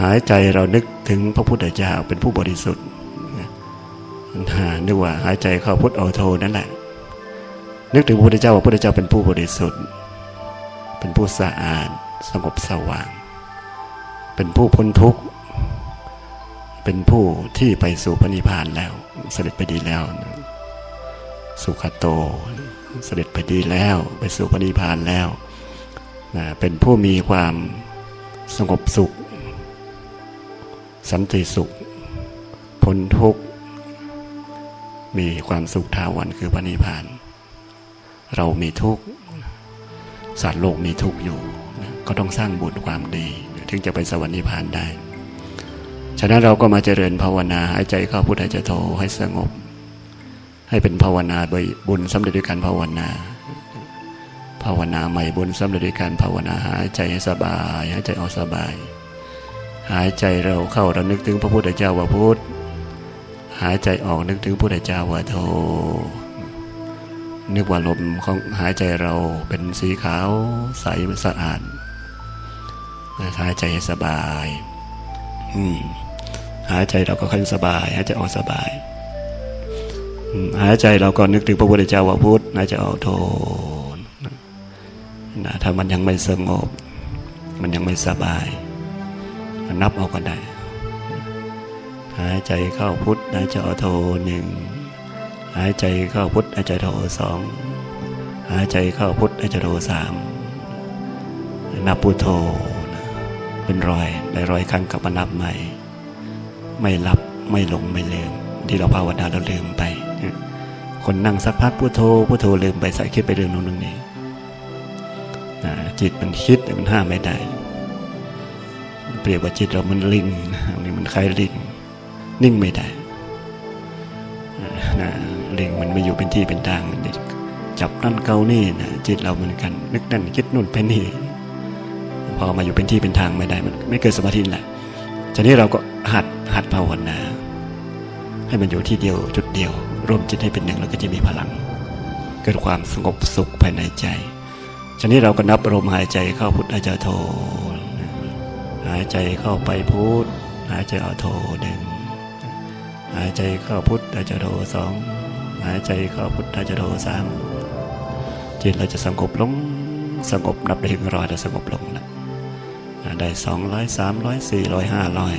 หายใจเรานึกถึงพระพุทธเจ้าเป็นผู้บริสุทธิ์หานึกว่าหายใจเข้าพุทธโอโทนั่นแหละ นึกถึงพระพุทธเจ้าว่าพระพุทธเจ้าเป็นผู้บริสุทธิ์ เป็นผู้สะอาดสงบสว่าง เป็นผู้พ้นทุกข์ เป็นผู้ที่ไปสู่พระนิพพานแล้ว เสด็จไปดีแล้ว สุขโต เสด็จไปดีแล้วไปสู่พระนิพพานแล้วนะเป็นผู้มีความสงบสุข สันติสุขพ้นทุกข์ มีความสุขทาวันคือพระนิพพาน เรามีทุกข์สัตว์โลกมีทุกข์อยู่นะก็ต้องสร้างบุญความดี ถึงจะไปสวรรค์นิพพานได้ ฉะนั้นเราก็มาเจริญภาวนาหายใจเข้าพุทธใจโทให้สงบ ให้เป็นภาวนาโดยบุญสำเร็จด้วยการภาวนา ภาวนาใหม่บุญสำเร็จด้วยการภาวนาหายใจให้สบายหายใจออกสบาย หายใจเราเข้าเรานึกถึงพระพุทธเจ้าว่าพุทธหายใจออกนึกถึงพระพุทธเจ้าว่าโทนึกว่าลมของหายใจเราเป็นสีขาวใสสะอาดหายใจให้สบาย อืมหายใจเราก็ค่อยสบาย หายใจออกสบาย หายใจเราก็นึกถึงพระพุทธเจ้าว่าพุทธหายใจออกโทนะถ้ามันยังไม่สงบ มันยังไม่สบาย นับเอาก็ได้ หายใจเข้าพุทธหายใจออกโทหนึ่งหายใจเข้าพุทธหายใจโทสองหายใจเข้าพุทธหายใจโทสามนับพุทโธเป็นรอยได้ร้อยครั้งกลับมานับใหม่ ไม่หลับไม่หลงไม่ลืม ที่เราภาวนาเราลืมไป คนนั่งสักพักพุทโธพุทโธลืมไปใส่คิดไปเรื่องนู้นเรื่องนี้จิตมันคิดมันห้ามไม่ได้ เปรียบว่าจิตเรามันลิงนนี้มันคล้ายลิง นิ่งไม่ได้นะลิงมันไม่อยู่เป็นที่เป็นทางมันจับนั่นเกานี่นะจิตเราเหมือนกัน นึกนั่นคิดนู่นไปนี่ พอมาอยู่เป็นที่เป็นทางไม่ได้มัน ไม่เกิดสมาธิแหละทีนี้เราก็หัดหัดภาวนาให้มันอยู่ที่เดียวจุดเดียวรวมจิตให้เป็นหนึ่งแล้วก็จะมีพลัง เกิดความสงบสุขภายในใจทีนี้เราก็นับลมหายใจเข้าพุทธหายใจโท หายใจเข้าไปพุทธหายใจออกโทหนึ่งหายใจเข้าพุทธหายใจโทสองหายใจเข้าพุทธหายใจโทสามจิตเราจะสงบลงสงบนับได้ถึงร้อยแล้วสงบลงนะได้สองร้อยสามร้อยสี่ร้อยห้าร้อย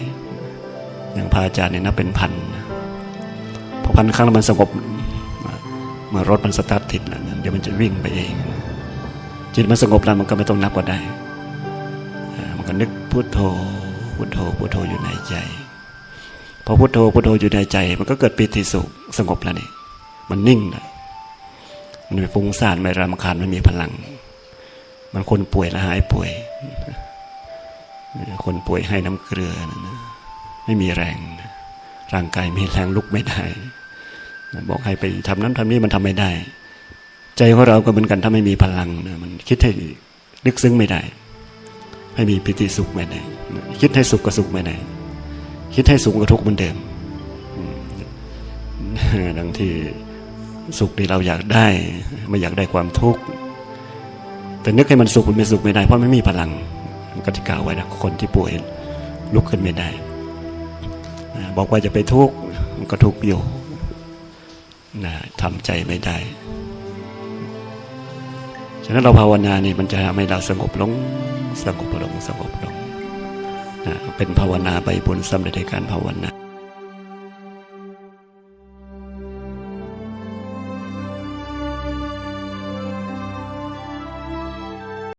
อย่างพระอาจารย์เนี่ยนับเป็นพันพอพันครั้งแล้วมันสงบเมื่อรถมันสตาร์ทติดแล้วเดี๋ยวมันจะวิ่งไปเอง จิตมันสงบแล้วมันก็ไม่ต้องนับก็ได้ ก็นึกพุทโธพุทโธพุทโธอยู่ในใจพอพุทโธพุทโธอยู่ในใจ มันก็เกิดปิติสุขสงบแล้วนี่มันนิ่งนะมันไม่ฟุ้งซ่านไม่รำคาญไม่มีพลัง มันคนป่วยแล้วหายป่วย คนป่วยให้น้ำเกลือนะไม่มีแรง ร่างกายมีแรงลุกไม่ได้บอกให้ไปทำนั้นทำนี้มันทำไม่ได้ ใจของเราก็เหมือนกันถ้าไม่มีพลังนะมันคิดให้ลึกซึ้งไม่ได้ ให้มีปิติสุขไม่ได้คิดให้สุขก็สุขไม่ได้คิดให้สุขกับทุกข์เหมือนเดิมดังที่สุขที่เราอยากได้ ไม่อยากได้ความทุกข์แต่นึกให้มันสุขมันไม่สุขไม่ได้เพราะไม่มีพลังก็ที่กล่าวไว้นะคนที่ป่วยลุกขึ้นไม่ได้ บอกว่าจะไปทุกข์มันก็ทุกข์อยู่นะทำใจไม่ได้ ฉะนั้นเราภาวนานี่มันจะทำให้เราสงบลงสงบลงสงบลงนะเป็นภาวนาใบบุญสำเร็จในการภาวนา